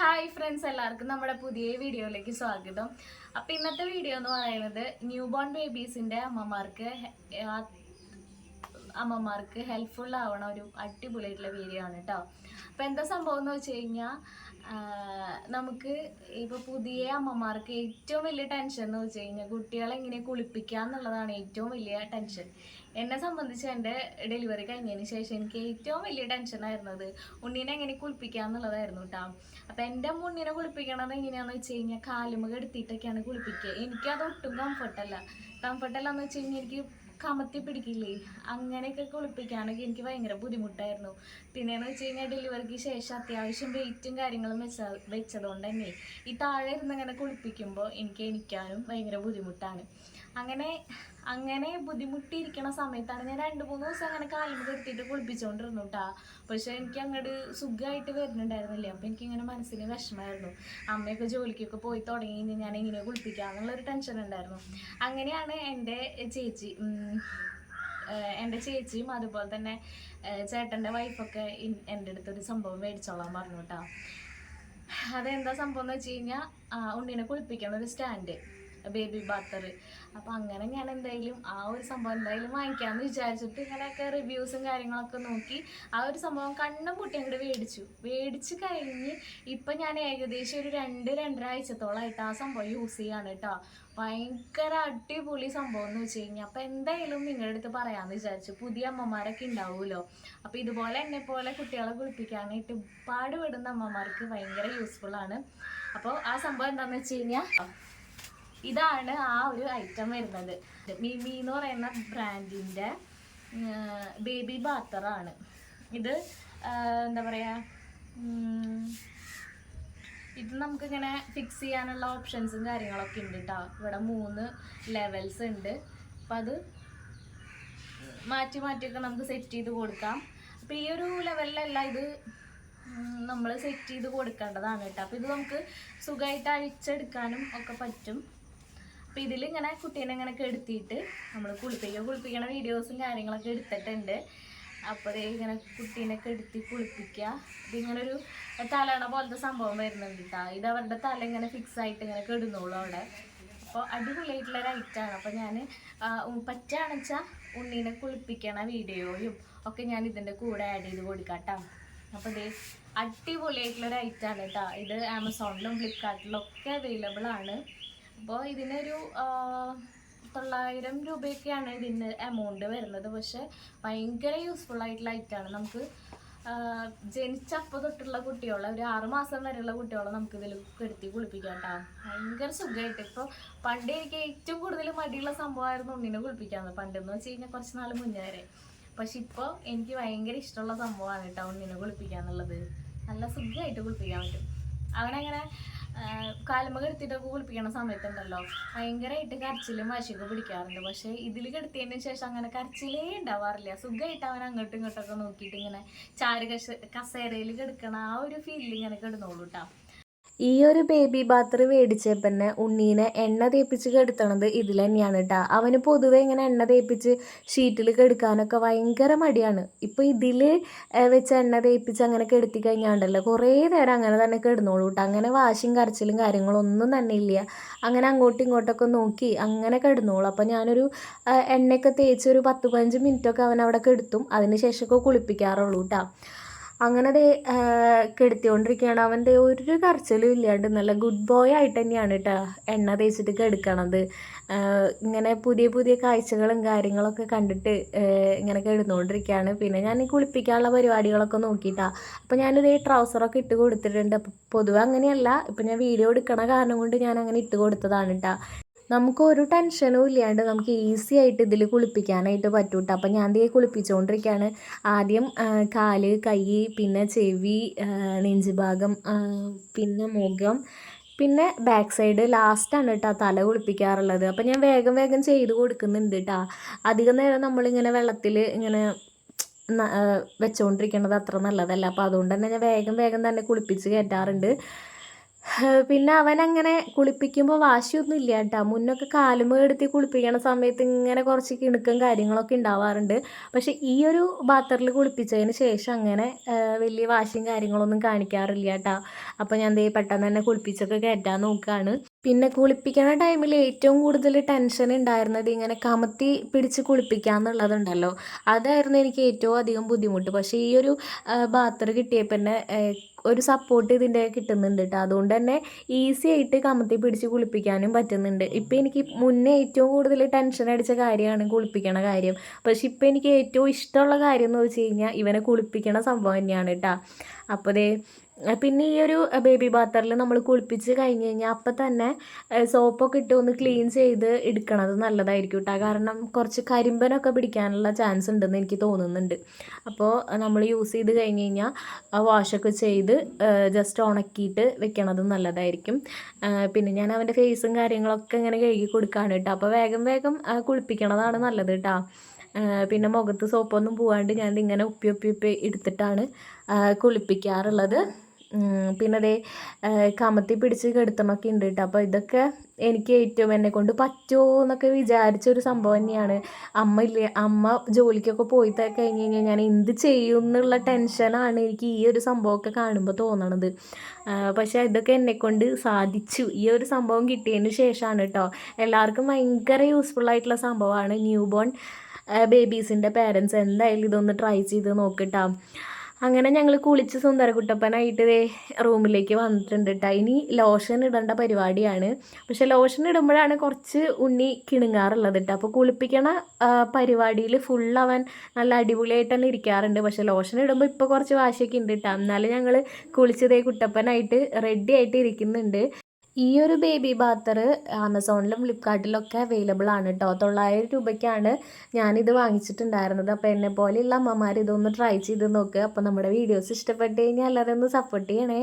Hi friends എല്ലാവർക്കും നമ്മുടെ പുതിയ വീഡിയോയിലേക്ക് സ്വാഗതം. അപ്പോൾ ഇന്നത്തെ വീഡിയോ എന്ന് പറയുന്നത് ന്യൂ ബോൺ ബേബീസിന്റെ അമ്മമാർക്ക് അമ്മമാർക്ക് ഹെൽപ്ഫുൾ ആവണ ഒരു അടിപൊളിയായിട്ടുള്ള വീഡിയോ ആണ് കേട്ടോ അപ്പം എന്താ സംഭവം എന്ന് വെച്ച് കഴിഞ്ഞാൽ നമുക്ക് ഇപ്പോൾ പുതിയ അമ്മമാർക്ക് ഏറ്റവും വലിയ ടെൻഷൻ എന്ന് വെച്ച് കഴിഞ്ഞാൽ കുട്ടികളെ എങ്ങനെ കുളിപ്പിക്കുക എന്നുള്ളതാണ് ഏറ്റവും വലിയ ടെൻഷൻ എന്നെ സംബന്ധിച്ച് എന്റെ ഡെലിവറി കഴിഞ്ഞതിന് ശേഷം എനിക്ക് ഏറ്റവും വലിയ ടെൻഷൻ ആയിരുന്നത് ഉണ്ണീനെ എങ്ങനെ കുളിപ്പിക്കുക എന്നുള്ളതായിരുന്നു കേട്ടോ അപ്പം എന്റെ മുണ്ണിനെ കുളിപ്പിക്കണത് എങ്ങനെയാണെന്ന് വെച്ച് കഴിഞ്ഞാൽ കാലുമുഖ എടുത്തിട്ടൊക്കെയാണ് കുളിപ്പിക്കുക. എനിക്കത് ഒട്ടും കംഫർട്ടല്ല കംഫർട്ടല്ല എന്ന് വെച്ച് കഴിഞ്ഞാൽ എനിക്ക് കമത്തി പിടിക്കില്ലേ? അങ്ങനെയൊക്കെ കുളിപ്പിക്കാനൊക്കെ എനിക്ക് ഭയങ്കര ബുദ്ധിമുട്ടായിരുന്നു. പിന്നെയെന്ന് വെച്ച് കഴിഞ്ഞാൽ ഡെലിവറിക്ക് ശേഷം അത്യാവശ്യം വെയിറ്റും കാര്യങ്ങളും വെച്ച വെച്ചതുകൊണ്ട് തന്നെ ഈ താഴെ ഇരുന്ന് ഇങ്ങനെ കുളിപ്പിക്കുമ്പോൾ എനിക്ക് എണിക്കാനും ഭയങ്കര ബുദ്ധിമുട്ടാണ്. അങ്ങനെ അങ്ങനെ ബുദ്ധിമുട്ടിയിരിക്കണ സമയത്താണ് ഞാൻ രണ്ട് മൂന്ന് ദിവസം അങ്ങനെ കാലിൽ എടുത്തിട്ട് കുളിപ്പിച്ചുകൊണ്ടിരുന്നു കേട്ടാ പക്ഷെ എനിക്ക് അങ്ങോട്ട് സുഖമായിട്ട് വരുന്നുണ്ടായിരുന്നില്ലേ. അപ്പം എനിക്കിങ്ങനെ മനസ്സിന് വിഷമമായിരുന്നു. അമ്മയൊക്കെ ജോലിക്കൊക്കെ പോയി തുടങ്ങി ഞാൻ എങ്ങനെ കുളിപ്പിക്കുക എന്നുള്ളൊരു ടെൻഷൻ ഉണ്ടായിരുന്നു. അങ്ങനെയാണ് എന്റെ ചേച്ചി എന്റെ ചേച്ചിയും അതുപോലെ തന്നെ ചേട്ടന്റെ വൈഫൊക്കെ എന്റെ അടുത്തൊരു സംഭവം മേടിച്ചോളാൻ പറഞ്ഞു കേട്ടോ അതെന്താ സംഭവം എന്ന് വെച്ച് കഴിഞ്ഞാൽ ഉണ്ണീനെ കുളിപ്പിക്കണ ഒരു സ്റ്റാൻഡ് ബേബി ബാത്തർ അപ്പം അങ്ങനെ ഞാൻ എന്തായാലും ആ ഒരു സംഭവം എന്തായാലും വാങ്ങിക്കാമെന്ന് വിചാരിച്ചിട്ട് ഇങ്ങനെയൊക്കെ റിവ്യൂസും കാര്യങ്ങളൊക്കെ നോക്കി ആ ഒരു സംഭവം കണ്ണും പൊട്ടി അങ്ങോട്ട് മേടിച്ചു. മേടിച്ച് കഴിഞ്ഞ് ഇപ്പം ഞാൻ ഏകദേശം ഒരു രണ്ട് രണ്ടര ആഴ്ചത്തോളമായിട്ട് ആ സംഭവം യൂസ് ചെയ്യാണ് കേട്ടോ ഭയങ്കര അടിപൊളി സംഭവം എന്ന് വെച്ച് കഴിഞ്ഞാൽ അപ്പം എന്തായാലും നിങ്ങളുടെ അടുത്ത് പറയാമെന്ന് വിചാരിച്ചു. പുതിയ അമ്മമാരൊക്കെ ഉണ്ടാവുമല്ലോ അപ്പം ഇതുപോലെ എന്നെ പോലെ കുട്ടികളെ കുളിപ്പിക്കാനായിട്ട് പാടുപെടുന്ന അമ്മമാർക്ക് ഭയങ്കര യൂസ്ഫുൾ ആണ്. അപ്പോൾ ആ സംഭവം എന്താണെന്ന് വെച്ച് കഴിഞ്ഞാൽ ഇതാണ് ആ ഒരു ഐറ്റം വരുന്നത്. മിമി എന്ന് പറയുന്ന ബ്രാൻഡിന്റെ ബേബി ബാത്തറാണ് ഇത് എന്താ പറയുക ഇത് നമുക്കിങ്ങനെ ഫിക്സ് ചെയ്യാനുള്ള ഓപ്ഷൻസും കാര്യങ്ങളൊക്കെ ഉണ്ട് കേട്ടോ ഇവിടെ മൂന്ന് ലെവൽസ് ഉണ്ട്. അപ്പം അത് മാറ്റി മാറ്റിയൊക്കെ നമുക്ക് സെറ്റ് ചെയ്ത് കൊടുക്കാം. അപ്പം ഈ ഒരു ലെവലിലല്ല ഇത് നമ്മൾ സെറ്റ് ചെയ്ത് കൊടുക്കേണ്ടതാണ് കേട്ടോ അപ്പം ഇത് നമുക്ക് സുഖമായിട്ട് അഴിച്ചെടുക്കാനും ഒക്കെ പറ്റും. അപ്പം ഇതിലിങ്ങനെ കുട്ടീനെ ഇങ്ങനെ കെടുത്തിയിട്ട് നമ്മൾ കുളിപ്പിക്കുക കുളിപ്പിക്കണ വീഡിയോസും കാര്യങ്ങളൊക്കെ എടുത്തിട്ടുണ്ട്. അപ്പോൾ ഇങ്ങനെ കുട്ടീനെ കെടുത്തി കുളിപ്പിക്കുക ഇതിങ്ങനെ ഒരു തലണ പോലത്തെ സംഭവം വരുന്നുണ്ട് കേട്ടോ ഇത് അവരുടെ തല ഇങ്ങനെ ഫിക്സ് ആയിട്ട് ഇങ്ങനെ കെടുന്നുള്ളൂ അവിടെ. അപ്പോൾ അടിപൊളിയായിട്ടുള്ള ഒരു ഐറ്റാണ് അപ്പോൾ ഞാൻ പറ്റുകയാണെന്ന് വെച്ചാൽ ഉണ്ണീനെ കുളിപ്പിക്കണ വീഡിയോയും ഒക്കെ ഞാൻ ഇതിന്റെ കൂടെ ആഡ് ചെയ്ത് കൊടുക്കാം കേട്ടോ അപ്പോൾ ഇത് അടിപൊളിയായിട്ടുള്ള ഐറ്റാണ് കേട്ടോ ഇത് ആമസോണിലും ഫ്ലിപ്കാർട്ടിലും ഒക്കെ അവൈലബിൾ ആണ്. അപ്പോൾ ഇതിനൊരു തൊള്ളായിരം രൂപയൊക്കെയാണ് ഇതിന് എമൗണ്ട് വരുന്നത്. പക്ഷെ ഭയങ്കര യൂസ്ഫുൾ ആയിട്ടുള്ള ഐറ്റാണ് നമുക്ക് ജനിച്ച ജനിച്ചപ്പോൾ തൊട്ടുള്ള കുട്ടികളെ ഒരു ആറ് മാസം വരെയുള്ള കുട്ടികളെ നമുക്ക് ഇതിൽ കെടുത്തി കുളിപ്പിക്കാം കേട്ടോ ഭയങ്കര സുഖമായിട്ട് ഇപ്പോൾ പണ്ട് എനിക്ക് ഏറ്റവും കൂടുതൽ മടിയുള്ള സംഭവമായിരുന്നു ഉണ്ണിനെ കുളിപ്പിക്കാന്ന്. പണ്ടെന്ന് വെച്ച് കഴിഞ്ഞാൽ കുറച്ച് നാൾ മുന്നേ വരെ. പക്ഷെ ഇപ്പോൾ എനിക്ക് ഭയങ്കര ഇഷ്ടമുള്ള സംഭവമാണ് കേട്ടോ ഉണ്ണിനെ കുളിപ്പിക്കാന്നുള്ളത്. നല്ല സുഖമായിട്ട് കുളിപ്പിക്കാൻ പറ്റും. അവനങ്ങനെ കാലുമ്പ കെടുത്തിട്ടൊക്കെ കുളിപ്പിക്കണ സമയത്തുണ്ടല്ലോ. ഭയങ്കരമായിട്ട് കരച്ചിലും വാശിയൊക്കെ പിടിക്കാറുണ്ട്. പക്ഷേ ഇതിൽ കെടുത്തിയതിന് ശേഷം അങ്ങനെ കരച്ചിലേ ഉണ്ടാവാറില്ല. സുഖമായിട്ട് അവൻ അങ്ങോട്ടും ഇങ്ങോട്ടൊക്കെ നോക്കിയിട്ട് ഇങ്ങനെ ചാരു കസേരയിൽ കിടക്കണ ആ ഒരു ഫീലിൽ ഇങ്ങനെ കിടന്നോളൂ ഈ ഒരു ബേബി ബാത്തറി മേടിച്ചപ്പോൾ തന്നെ ഉണ്ണീനെ എണ്ണ തേപ്പിച്ച് കെടുത്തണത് ഇതിൽ തന്നെയാണ് കേട്ടോ അവന് പൊതുവെ ഇങ്ങനെ എണ്ണ തേപ്പിച്ച് ഷീറ്റിൽ കെടുക്കാനൊക്കെ ഭയങ്കര മടിയാണ്. ഇപ്പോൾ ഇതിൽ വെച്ച് എണ്ണ തേപ്പിച്ച് അങ്ങനെ കെടുത്തി കഴിഞ്ഞാണ്ടല്ലോ കുറേ നേരം അങ്ങനെ തന്നെ കിടന്നോളൂ കേട്ടോ അങ്ങനെ വാശിയും കരച്ചിലും കാര്യങ്ങളൊന്നും തന്നെ ഇല്ല. അങ്ങനെ അങ്ങോട്ടും ഇങ്ങോട്ടൊക്കെ നോക്കി അങ്ങനെ കിടന്നോളൂ. അപ്പോൾ ഞാനൊരു എണ്ണയൊക്കെ തേച്ച് ഒരു പത്ത് പതിനഞ്ച് മിനിറ്റൊക്കെ അവൻ അവിടെ കെടുത്തും. അതിന് ശേഷമൊക്കെ കുളിപ്പിക്കാറുള്ളൂ കേട്ടോ അങ്ങനെ ദേ കെടുത്തിക്കൊണ്ടിരിക്കുകയാണ് അവന്റെ ഒരു കരച്ചിലും ഇല്ലാണ്ട് നല്ല ഗുഡ് ബോയ് ആയിട്ട് തന്നെയാണ് കേട്ടോ എണ്ണ തേച്ചിട്ട് കെടുക്കണത്. ഇങ്ങനെ പുതിയ പുതിയ കാഴ്ചകളും കാര്യങ്ങളൊക്കെ കണ്ടിട്ട് ഇങ്ങനെ കെടുന്നുകൊണ്ടിരിക്കുകയാണ് പിന്നെ ഞാൻ കുളിപ്പിക്കാനുള്ള പരിപാടികളൊക്കെ നോക്കിയിട്ടാണ് അപ്പോൾ ഞാനിത് ട്രൗസറൊക്കെ ഇട്ട് കൊടുത്തിട്ടുണ്ട്. അപ്പോൾ പൊതുവെ അങ്ങനെയല്ല. ഇപ്പം ഞാൻ വീഡിയോ എടുക്കണ കാരണം കൊണ്ട് ഞാൻ അങ്ങനെ ഇട്ട് കൊടുത്തതാണ് കേട്ടോ നമുക്ക് ഒരു ടെൻഷനും ഇല്ലാണ്ട് നമുക്ക് ഈസി ആയിട്ട് ഇതിൽ കുളിപ്പിക്കാനായിട്ട് പറ്റും കേട്ടോ അപ്പം ഞാൻ ദേ കുളിപ്പിച്ചുകൊണ്ടിരിക്കുകയാണ് ആദ്യം കാൽ കൈ പിന്നെ ചെവി നെഞ്ചുഭാഗം നെഞ്ച് ഭാഗം പിന്നെ മുഖം പിന്നെ ബാക്ക് സൈഡ് ലാസ്റ്റാണ് കേട്ടോ തല കുളിപ്പിക്കാറുള്ളത്. അപ്പം ഞാൻ വേഗം വേഗം ചെയ്ത് കൊടുക്കുന്നുണ്ട് കേട്ടോ അധികം നേരം നമ്മളിങ്ങനെ വെള്ളത്തിൽ ഇങ്ങനെ വെച്ചുകൊണ്ടിരിക്കുന്നത് അത്ര നല്ലതല്ല. അപ്പോൾ അതുകൊണ്ട് തന്നെ ഞാൻ വേഗം വേഗം തന്നെ കുളിപ്പിച്ച് കയറ്റാറുണ്ട് ഏഹ് അവൻ അങ്ങനെ കുളിപ്പിക്കുമ്പോൾ വാശിയൊന്നും ഇല്ല കേട്ടോ മുന്നൊക്കെ കാലുമ എടുത്തി കുളിപ്പിക്കണ സമയത്ത് ഇങ്ങനെ കുറച്ച് കിണുക്കും കാര്യങ്ങളൊക്കെ ഉണ്ടാവാറുണ്ട്. പക്ഷേ ഈ ഒരു ബാത്തറിൽ കുളിപ്പിച്ചതിന് ശേഷം അങ്ങനെ വലിയ വാശിയും കാര്യങ്ങളൊന്നും കാണിക്കാറില്ല കേട്ടോ അപ്പോൾ ഞാൻ ദേ പെട്ടെന്ന് തന്നെ കുളിപ്പിച്ചൊക്കെ കയറ്റാൻ നോക്കുകയാണ് പിന്നെ കുളിപ്പിക്കണ ടൈമിൽ ഏറ്റവും കൂടുതൽ ടെൻഷൻ ഉണ്ടായിരുന്നത് ഇങ്ങനെ കമത്തി പിടിച്ച് കുളിപ്പിക്കുക എന്നുള്ളതുണ്ടല്ലോ. അതായിരുന്നു എനിക്ക് ഏറ്റവും അധികം ബുദ്ധിമുട്ട്. പക്ഷേ ഈ ഒരു ബാത്തർ കിട്ടിയപ്പോൾ തന്നെ ഒരു സപ്പോർട്ട് ഇതിന്റെ കിട്ടുന്നുണ്ട് കേട്ടോ അതുകൊണ്ട് തന്നെ ഈസി ആയിട്ട് കമത്തി പിടിച്ച് കുളിപ്പിക്കാനും പറ്റുന്നുണ്ട്. ഇപ്പം എനിക്ക് മുന്നേ ഏറ്റവും കൂടുതൽ ടെൻഷൻ അടിച്ച കാര്യമാണ് കുളിപ്പിക്കണ കാര്യം. പക്ഷെ ഇപ്പം എനിക്ക് ഏറ്റവും ഇഷ്ടമുള്ള കാര്യം എന്ന് വെച്ച് കഴിഞ്ഞാൽ ഇവനെ കുളിപ്പിക്കണ സംഭവം തന്നെയാണ് കേട്ടോ അപ്പോൾ ദേ പിന്നെ ഈ ഒരു ബേബി ബാത്തറിൽ നമ്മൾ കുളിപ്പിച്ച് കഴിഞ്ഞ് കഴിഞ്ഞാൽ അപ്പം തന്നെ സോപ്പൊക്കെ ഇട്ട് ഒന്ന് ക്ലീൻ ചെയ്ത് എടുക്കണത് നല്ലതായിരിക്കും കേട്ടോ കാരണം കുറച്ച് കരിമ്പനൊക്കെ പിടിക്കാനുള്ള ചാൻസ് ഉണ്ടെന്ന് എനിക്ക് തോന്നുന്നുണ്ട്. അപ്പോൾ നമ്മൾ യൂസ് ചെയ്ത് കഴിഞ്ഞ് കഴിഞ്ഞാൽ വാഷൊക്കെ ചെയ്ത് ജസ്റ്റ് ഉണക്കിയിട്ട് വെക്കണത് നല്ലതായിരിക്കും. പിന്നെ ഞാൻ അവന്റെ ഫേസും കാര്യങ്ങളൊക്കെ ഇങ്ങനെ കഴുകി കൊടുക്കുകയാണ് കേട്ടോ അപ്പോൾ വേഗം വേഗം കുളിപ്പിക്കണതാണ് നല്ലത് കേട്ടോ പിന്നെ മുഖത്ത് സോപ്പൊന്നും പോവാണ്ട് ഞാൻ ഇങ്ങനെ ഉപ്പി ഉപ്പി ഉപ്പി എടുത്തിട്ടാണ് കുളിപ്പിക്കാറുള്ളത്. പിന്നെ അതേ കമത്തി പിടിച്ച് കെടുത്തമൊക്കെ ഉണ്ട് കേട്ടോ അപ്പോൾ ഇതൊക്കെ എനിക്ക് ഏറ്റവും എന്നെ കൊണ്ട് പറ്റുമോ എന്നൊക്കെ വിചാരിച്ചൊരു സംഭവം തന്നെയാണ്. അമ്മ ഇല്ലേ അമ്മ ജോലിക്കൊക്കെ പോയി കഴിഞ്ഞ് കഴിഞ്ഞാൽ ഞാൻ എന്ത് ചെയ്യും എന്നുള്ള ടെൻഷനാണ് എനിക്ക് ഈ ഒരു സംഭവമൊക്കെ കാണുമ്പോൾ തോന്നണത്. പക്ഷേ ഇതൊക്കെ എന്നെക്കൊണ്ട് സാധിച്ചു. ഈ ഒരു സംഭവം കിട്ടിയതിന് ശേഷമാണ് കേട്ടോ എല്ലാവർക്കും ഭയങ്കര യൂസ്ഫുൾ ആയിട്ടുള്ള സംഭവമാണ് ന്യൂ ബോൺ ബേബീസിന്റെ പേരൻസ് എന്തായാലും ഇതൊന്ന് ട്രൈ ചെയ്ത് നോക്കിട്ടാം. അങ്ങനെ ഞങ്ങൾ കുളിച്ച് സുന്ദരകുട്ടപ്പനായിട്ട് റൂമിലേക്ക് വന്നിട്ടുണ്ട് കേട്ടോ ഇനി ലോഷൻ ഇടേണ്ട പരിപാടിയാണ്. പക്ഷെ ലോഷൻ ഇടുമ്പോഴാണ് കുറച്ച് ഉണ്ണി കിണുങ്ങാറുള്ളത് കേട്ടോ അപ്പോൾ കുളിപ്പിക്കണ പരിപാടിയിൽ ഫുൾ അവൻ നല്ല അടിപൊളിയായിട്ട് തന്നെ ഇരിക്കാറുണ്ട്. പക്ഷെ ലോഷൻ ഇടുമ്പോൾ ഇപ്പോൾ കുറച്ച് വാശിയൊക്കെ ഉണ്ട് കേട്ടോ എന്നാലും ഞങ്ങൾ കുളിച്ചതേ കുട്ടപ്പനായിട്ട് റെഡി ആയിട്ട് ഇരിക്കുന്നുണ്ട്. ഈ ഒരു ബേബി ബാത്തർ ആമസോണിലും ഫ്ലിപ്കാർട്ടിലൊക്കെ അവൈലബിൾ ആണ് കേട്ടോ തൊള്ളായിരം രൂപയ്ക്കാണ് ഞാനിത് വാങ്ങിച്ചിട്ടുണ്ടായിരുന്നത്. അപ്പോൾ എന്നെ പോലെയുള്ള അമ്മമാർ ഇതൊന്ന് ട്രൈ ചെയ്ത് നോക്കുക അപ്പോൾ നമ്മുടെ വീഡിയോസ് ഇഷ്ടപ്പെട്ട് കഴിഞ്ഞാൽ എല്ലാവരും ഒന്ന് സപ്പോർട്ട് ചെയ്യണേ.